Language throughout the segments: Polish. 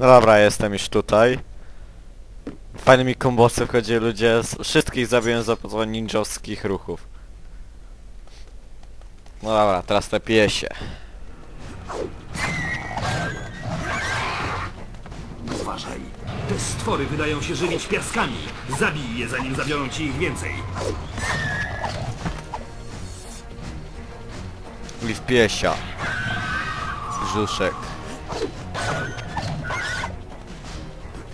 No dobra, jestem już tutaj. Fajne mi kombosy wchodzi ludzie, z wszystkich zabiłem za pomocą ninjowskich ruchów. No dobra, teraz te piesie. Uważaj. Te stwory wydają się żywić piaskami. Zabij je, zanim zabiorą ci ich więcej. Glif piesia. Brzuszek.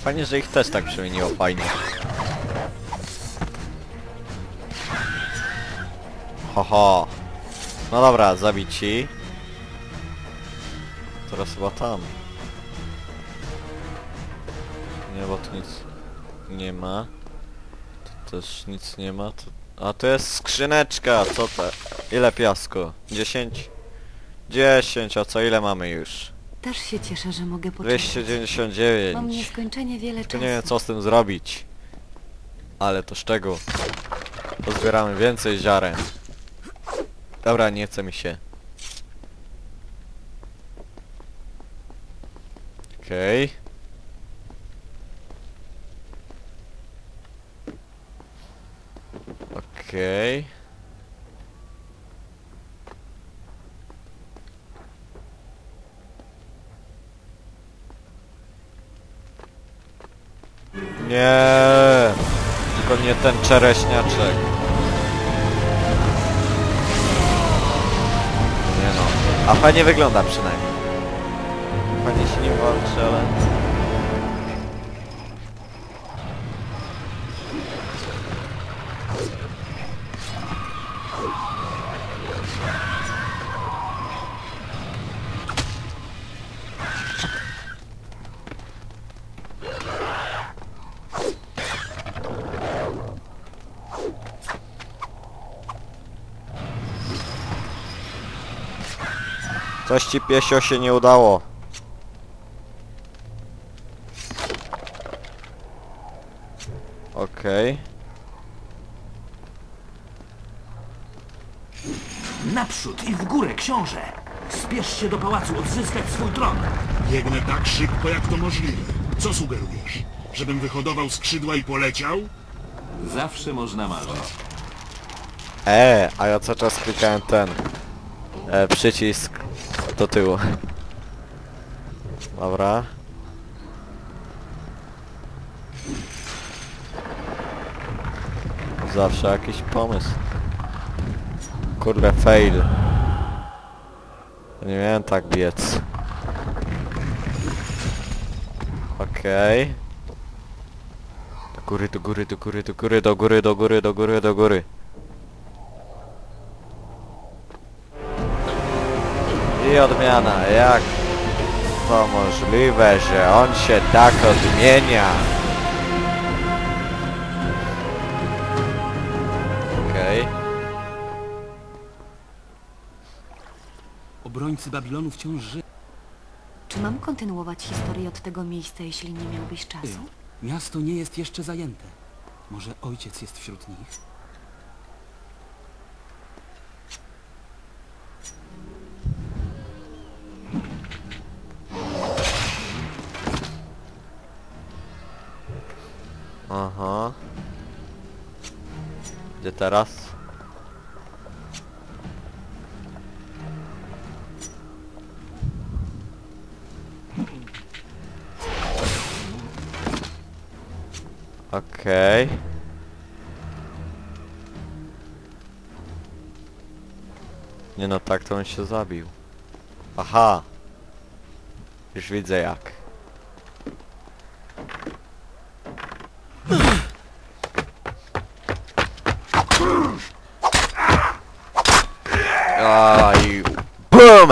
Fajnie, że ich też tak przemieniło fajnie. Haha. No dobra, zabici. Teraz chyba tam. Nie, bo tu nic nie ma. Tu też nic nie ma. Tu... A to jest skrzyneczka, co to? Ile piasku? 10? 10, a co ile mamy już? Też się cieszę, że mogę poczekać. 299. Mam nieskończenie wiele To czasu. nie wiem co z tym zrobić. Ale to szczegół. Pozbieramy więcej ziaren. Dobra, nie chce mi się. Okej. Okej. Nie, tylko nie ten czereśniaczek. Nie no. A fajnie wygląda przynajmniej. Fajnie się nim walczy, ale... Coś ci piesio się nie udało. Okej. Naprzód i w górę, książę! Spiesz się do pałacu odzyskać swój tron. Biegnę tak szybko, jak to możliwe. Co sugerujesz? Żebym wyhodował skrzydła i poleciał? Zawsze można marzyć. E, a ja cały czas klikałem ten e, przycisk do tyłu. Dobra. Zawsze jakiś pomysł. Kurde, fail. Nie miałem tak biec. Okej. Do góry, do góry, do góry, do góry, do góry, do góry, do góry, do góry. I odmiana, jak to możliwe, że on się tak odmienia? Okej. Obrońcy Babilonu wciąż żyją. Czy mam kontynuować historię od tego miejsca, jeśli nie miałbyś czasu? Miasto nie jest jeszcze zajęte. Może ojciec jest wśród nich? Gdzie teraz? Okej. Nie no, tak to on się zabił. Aha. Już widzę jak.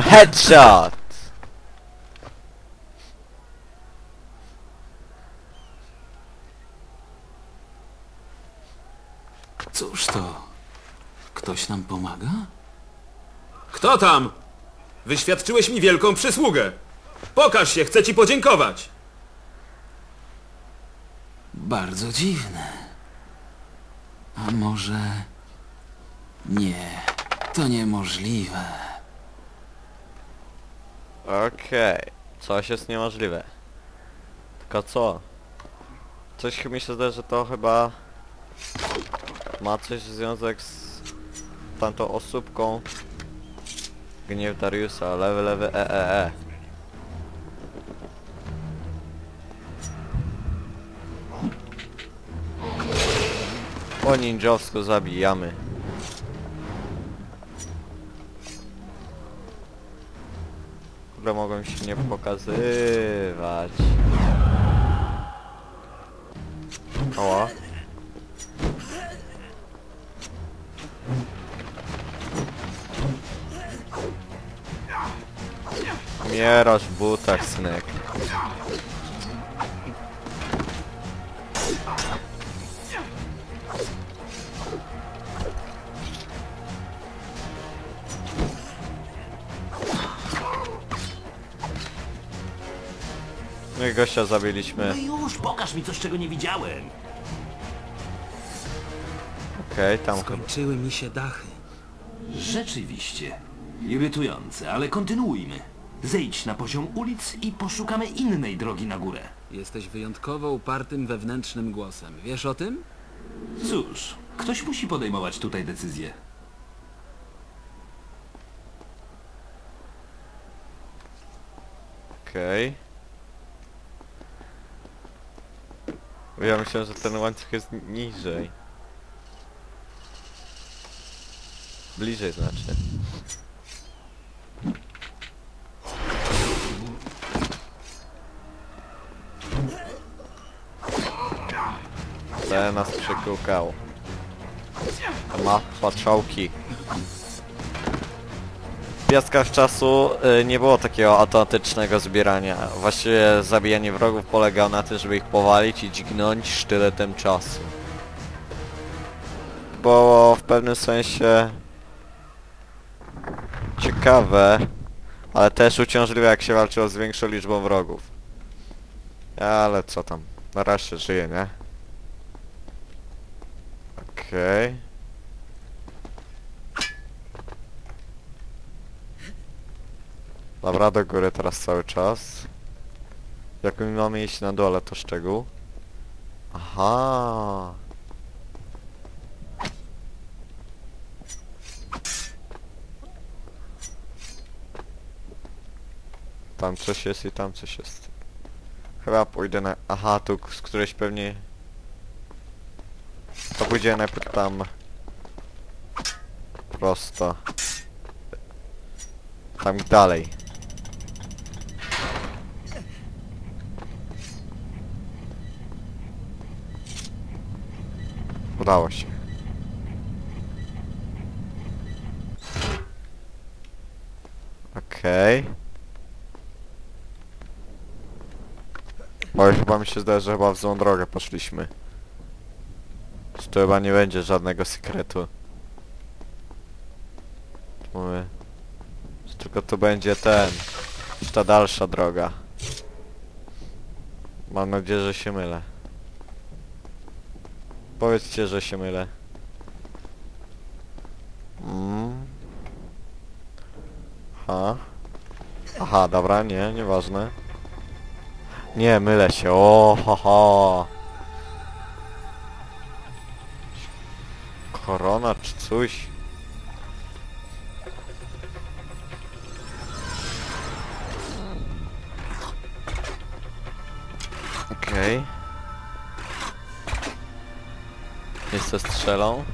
Headshot! Cóż to? Ktoś nam pomaga? Kto tam? Wyświadczyłeś mi wielką przysługę. Pokaż się, chcę ci podziękować. Bardzo dziwne. A może... Nie, to niemożliwe. Okej, coś jest niemożliwe. Tylko co? Coś mi się zdaje, że to chyba ma coś związek z tamtą osóbką Gniew Dariusa, lewy, lewy, e, e, e. Po ninjowsku zabijamy. Ogóle mogą się nie pokazywać. Oła. Umierasz w butach, synek. No i gościa zabiliśmy. No już, pokaż mi coś, czego nie widziałem. Okej, tam chyba. Skończyły mi się dachy. Rzeczywiście. Irytujące, ale kontynuujmy. Zejdź na poziom ulic i poszukamy innej drogi na górę. Jesteś wyjątkowo upartym wewnętrznym głosem. Wiesz o tym? Cóż, ktoś musi podejmować tutaj decyzję. Okej. Bo Ja myślałem, że ten łańcuch jest niżej. Bliżej znaczy. Ten nas przekukał. Ma patrzałki. Piaskach czasu y, nie było takiego automatycznego zbierania. Właściwie zabijanie wrogów polegało na tym, żeby ich powalić i dźgnąć sztyletem czasu. Było w pewnym sensie ciekawe, ale też uciążliwe jak się walczyło z większą liczbą wrogów. Ale co tam, na raz się żyje, nie? Okej. Dobra, do góry teraz cały czas. Jak my mamy iść na dole, to szczegół. Aha. Tam coś jest i tam coś jest. Chyba pójdę na... Aha, tu z którejś pewnie... To pójdzie najpierw tam... Prosto. Tam dalej. Udało się. Okej. Oj, chyba mi się zdaje, że chyba w złą drogę poszliśmy. Że to chyba nie będzie żadnego sekretu. Mówię. Tylko to będzie ten. Ta dalsza droga. Mam nadzieję, że się mylę. Powiedzcie, że się mylę. Mm. Ha. Aha, dobra, nie, nieważne. Nie, mylę się. O, ha, ha. Korona czy coś? Okej. Jeszcze strzelą.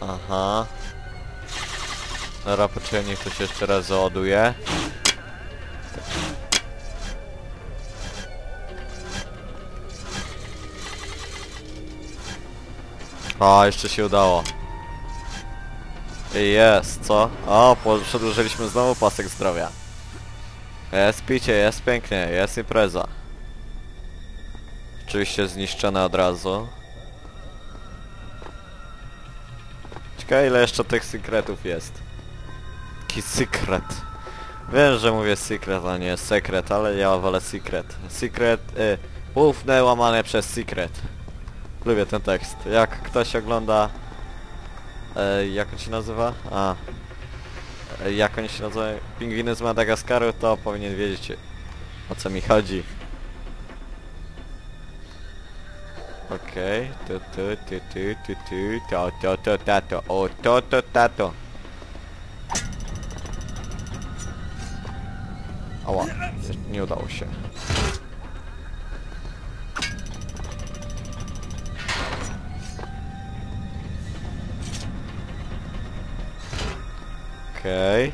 Aha. Dobra, poczekaj, niech to się jeszcze raz załaduje. A, jeszcze się udało. Jest, co? O, przedłużyliśmy znowu pasek zdrowia. Jest picie, jest pięknie, jest impreza. Oczywiście zniszczone od razu. Ciekawe ile jeszcze tych sekretów jest. Jaki sekret. Wiem, że mówię secret, a nie sekret, ale ja wolę secret. Secret, y, łamane przez Secret. Lubię ten tekst. Jak ktoś ogląda... E, jak on się nazywa? A. E, jak oni się nazywają? Pingwiny z Madagaskaru, to powinien wiedzieć o co mi chodzi. Okej, to to to to to to to to tato, o to to tato. Ała, nie udało się. Okej.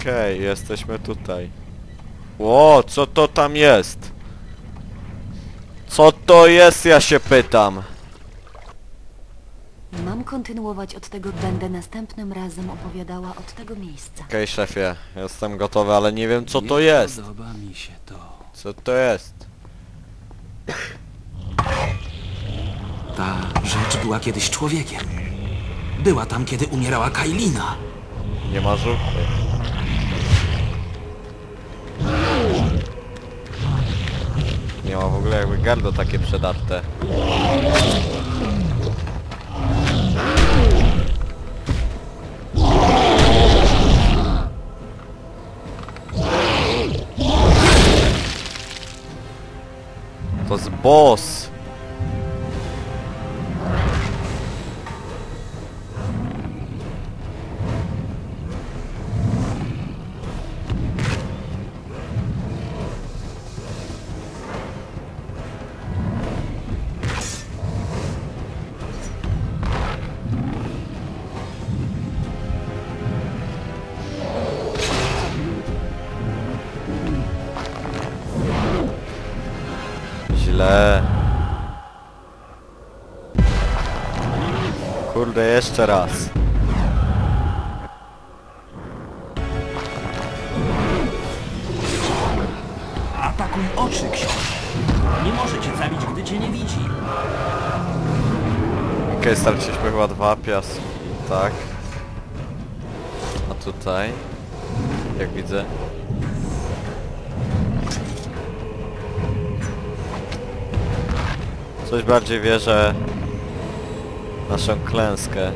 Okej, jesteśmy tutaj. Ło, co to tam jest? Co to jest, ja się pytam. Kontynuować od tego, będę następnym razem opowiadała od tego miejsca. Okej, szefie, jestem gotowy, ale nie wiem co to Nie jest. Podoba mi się to. Co to jest? Ta rzecz była kiedyś człowiekiem. Była tam, kiedy umierała Kailina. Nie ma żółty. Nie ma w ogóle jakby gardło takie przedarte. Boss! Kurde, jeszcze raz. Atakuj oczy, książę. Nie może cię zabić, gdy cię nie widzi. Okej, starczyliśmy chyba dwa piaski, tak. A tutaj, jak widzę. Coś bardziej wierzę naszą klęskę.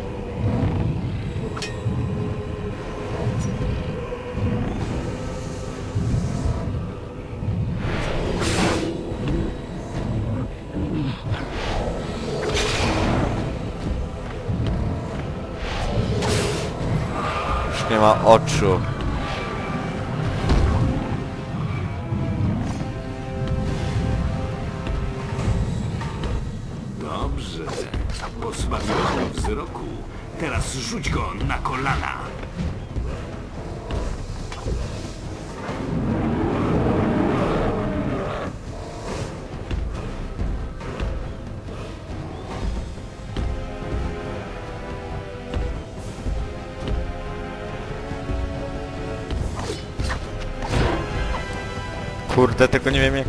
Już nie ma oczu. Pozbawiłeś go wzroku. Teraz rzuć go na kolana. Kurde, tylko nie wiem jak...